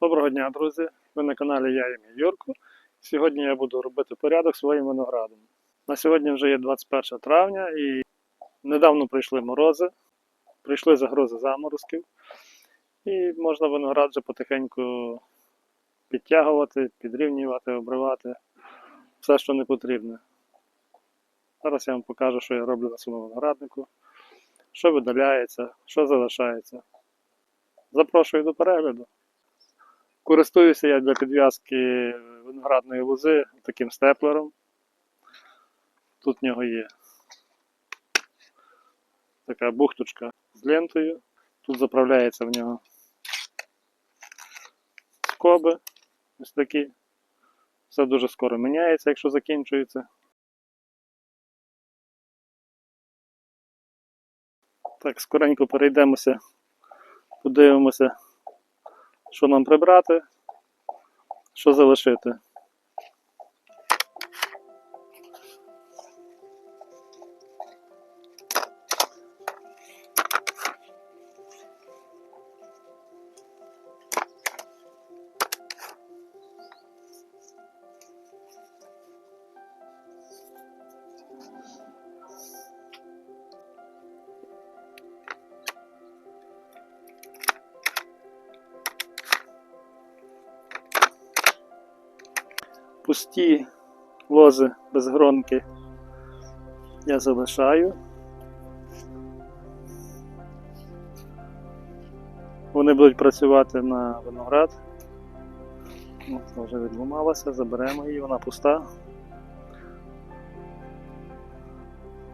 Доброго дня, друзі! Ви на каналі Я ім'я Юрко. Сьогодні я буду робити порядок своїм виноградом. На сьогодні вже є 21 травня і недавно прийшли морози, прийшли загрози заморозків, і можна виноград вже потихеньку підтягувати, підрівнювати, обривати. Все, що не потрібне. Зараз я вам покажу, що я роблю на своєму винограднику, що видаляється, що залишається. Запрошую до перегляду. Користуюся я для підв'язки виноградної лози таким степлером. Тут в нього є така бухточка з лентою. Тут заправляється в нього скоби. Ось такі. Все дуже скоро міняється, якщо закінчується. Так, скоренько перейдемося, подивимося, що нам прибрати, що залишити. Пусті лози без гронки я залишаю. Вони будуть працювати на виноград. Це вже відломалася, заберемо її, вона пуста.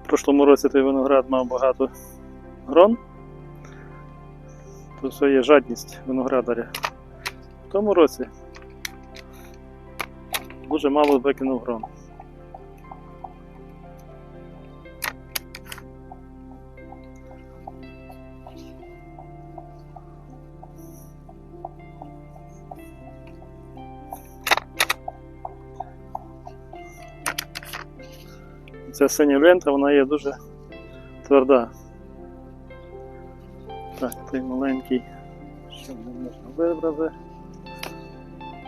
В прошлому році той виноград мав багато грон. То це є жадність виноградаря. В тому році дуже мало викинув грон. Ця синя лента, вона є дуже тверда. Так, той маленький, щоб не можна вибрати,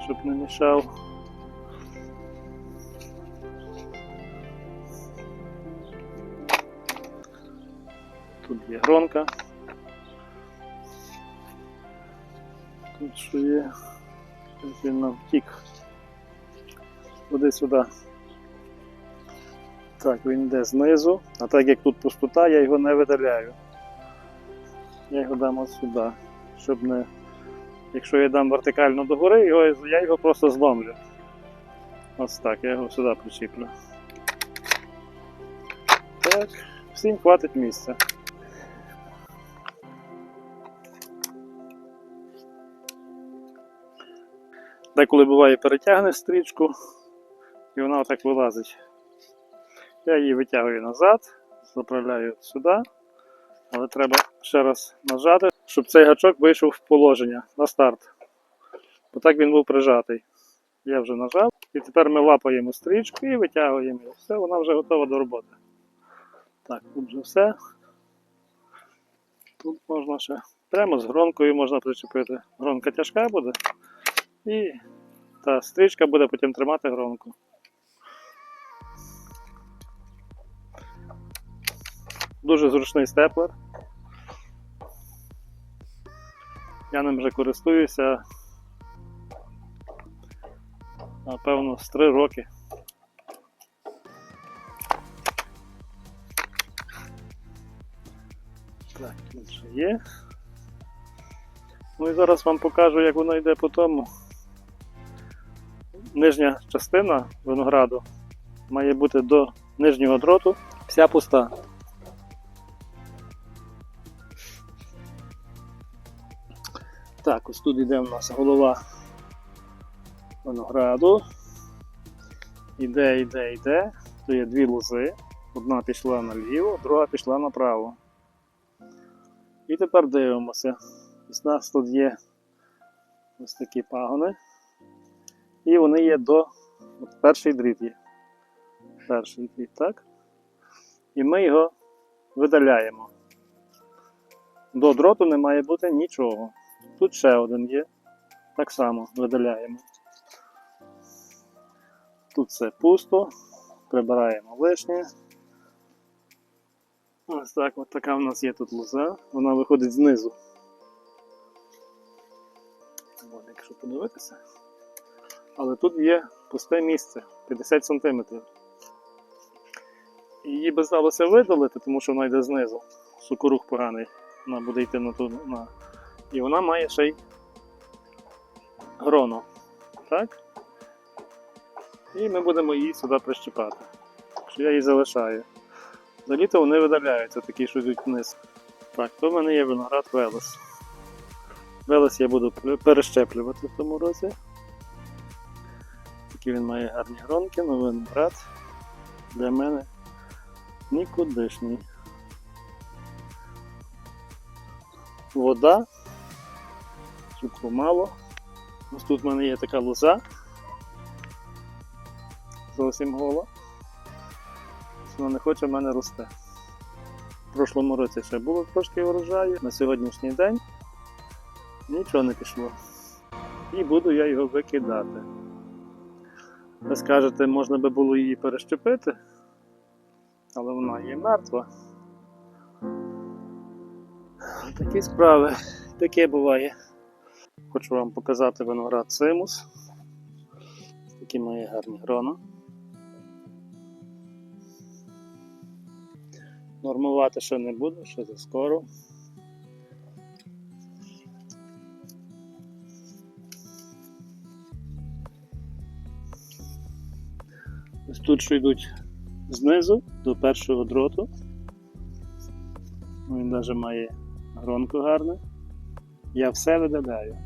щоб не мішав. Є гронка. Тут що є? Він нам втік. Куди сюди. Так, він йде знизу, а так як тут пустота, я його не видаляю. Я його дам ось сюди, щоб не. Якщо я дам вертикально догори, його, я його просто зломлю. Ось так, я його сюди причіплю. Так, всім хватить місця. Деколи буває перетягне стрічку, і вона отак вилазить. Я її витягую назад, заправляю сюди, але треба ще раз нажати, щоб цей гачок вийшов в положення на старт. Бо так він був прижатий. Я вже нажав. І тепер ми лапаємо стрічку і витягуємо її. Все, вона вже готова до роботи. Так, тут вже все. Тут можна ще прямо з гронкою можна причепити. Гронка тяжка буде. І та стрічка буде потім тримати гронку. Дуже зручний степлер. Я ним вже користуюся. Напевно, з 3 роки. Так, тут ще є. Ну і зараз вам покажу, як воно йде по тому. Нижня частина винограду має бути до нижнього дроту вся пуста. Так, ось тут йде у нас голова винограду. Іде, йде, йде. Тут є дві лози. Одна пішла наліво, друга пішла направо. І тепер дивимося. Ось у нас тут є ось такі пагони. І вони є до от перший дріт є. Перший дріт, так? І ми його видаляємо. До дроту не має бути нічого. Тут ще один є. Так само видаляємо. Тут все пусто, прибираємо лишнє. Ось так, от така в нас є тут лоза, вона виходить знизу. От, якщо подивитися. Але тут є пусте місце 50 см. Її би здалося видалити, тому що вона йде знизу. Сукорух поганий. Вона буде йти на ту. На... І вона має ще й гроно. Так? І ми будемо її сюди прищепати. Що я її залишаю. За літо вони видаляються, такі, що йдуть вниз. Так, то в мене є виноград Велес. Велес я буду перещеплювати в тому році. Такі він має гарні гронки, але виноград для мене нікудишній. Вода, цукру мало. Ось тут в мене є така лоза. Зовсім гола. Вона не хоче в мене рости. В прошлому році ще було трошки урожаю, на сьогоднішній день нічого не пішло. І буду я його викидати. Ви скажете, можна би було її перещепити, але вона є мертва. Такі справи, таке буває. Хочу вам показати виноград Симус. Такі має гарні грона. Нормувати ще не буду, ще за скоро. Тут що йдуть знизу до першого дроту. Він навіть має гронку гарне. Я все видаляю.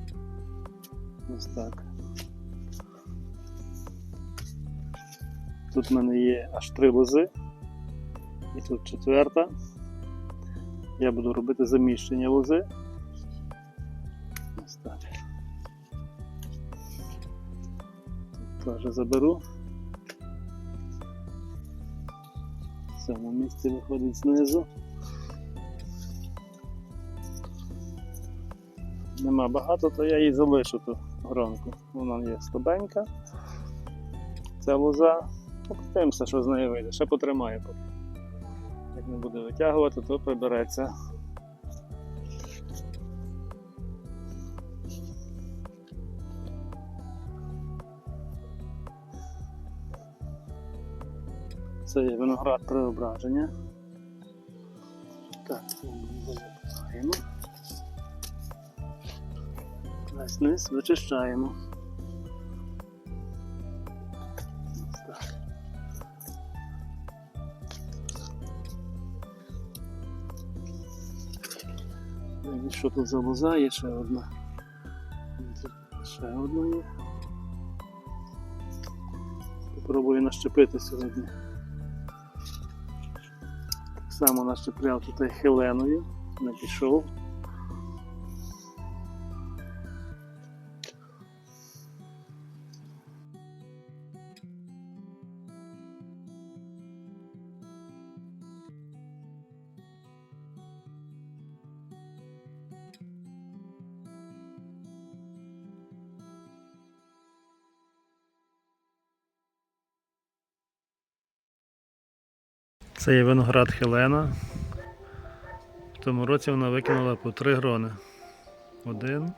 Ось так. Тут в мене є аж три лози. І тут четверта. Я буду робити заміщення лози. Ось так. Тут теж заберу. В цьому місці виходить знизу. Нема багато, то я її залишу ту гронку. Вона є слабенька. Це лоза. Покотимося, що з нею вийде. Ще потримаю. Як не буде витягувати, то прибереться. Це є виноград преображення. Так, виливаємо. Весь низ вичищаємо. Що тут за лоза є ще одна? Ще одна є. Попробую нащепити сьогодні. Так наш нащепляв тут хеленою, не пішов. Це є виноград Хелена. В тому році вона викинула по три грони. Один,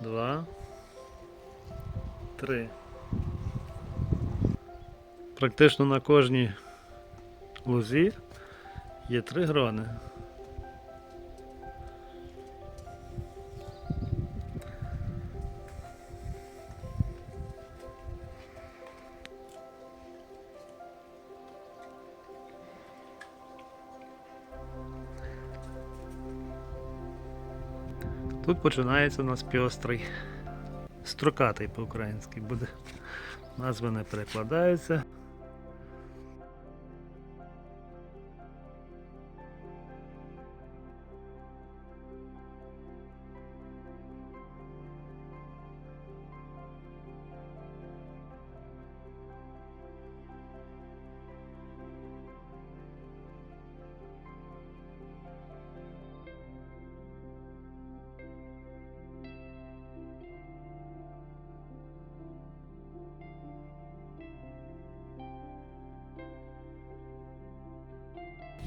два, три. Практично на кожній лузі є три грони. Тут починається у нас піострий. Строкатий по-українськи буде. Назви не перекладаються.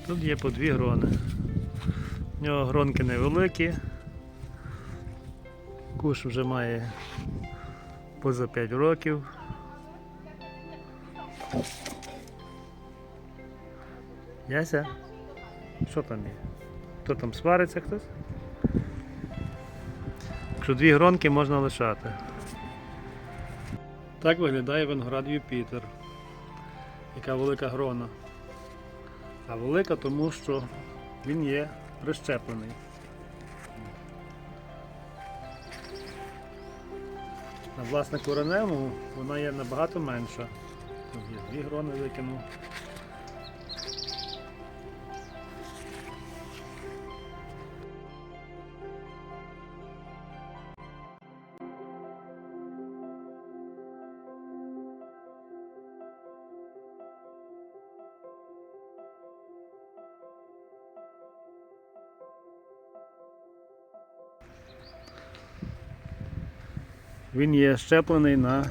Тут є по дві грони. У нього гронки невеликі. Куш вже має поза 5 років. Яся? Що там є? Хто там свариться хтось? Якщо дві гронки можна лишати. Так виглядає виноград Юпітер. Яка велика грона. А велика тому, що він є прищеплений. На власне кореневому вона є набагато менша. Дві грони викинув. Він є щеплений на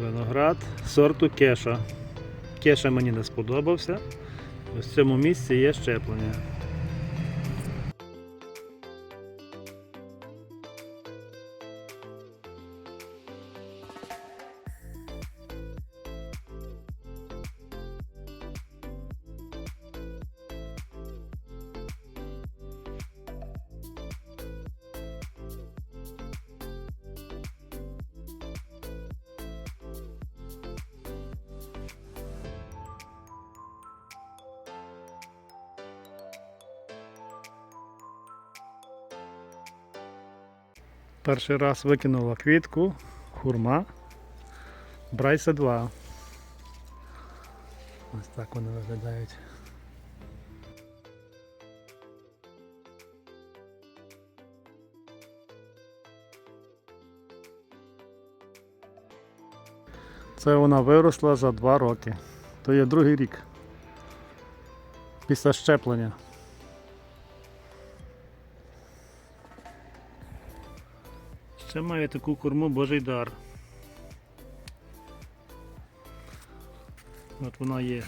виноград сорту кеша. Кеша мені не сподобався. Ось в цьому місці є щеплення. Перший раз викинула квітку, хурма, Брайса 2. Ось так вони виглядають. Це вона виросла за 2 роки. То є другий рік. Після щеплення. Ще має таку корму Божий дар. От вона є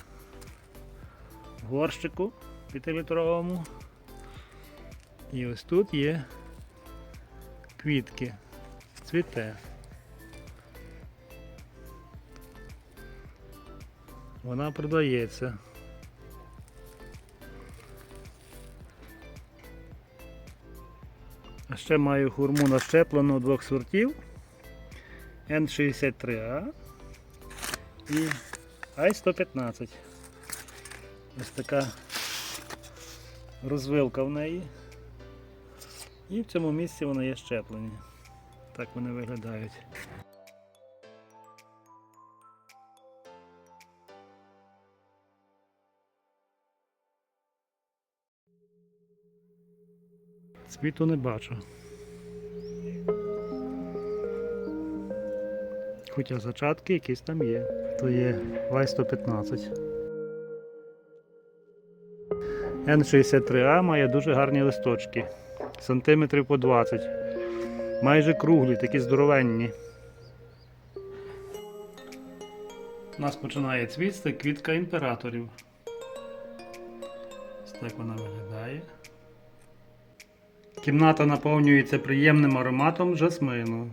в горщику 5-літровому. І ось тут є квітки. Цвіте. Вона продається. А ще маю хурму нащеплену двох сортів N63A і I-115. Ось така розвилка в неї. І в цьому місці вона є щеплені. Так вони виглядають. Світу не бачу. Хоча зачатки якісь там є. То є Y115. N63A має дуже гарні листочки. Сантиметрів по 20. Майже круглі, такі здоровенні. У нас починає цвісти квітка імператорів. Ось так вона виглядає. Кімната наповнюється приємним ароматом жасмину.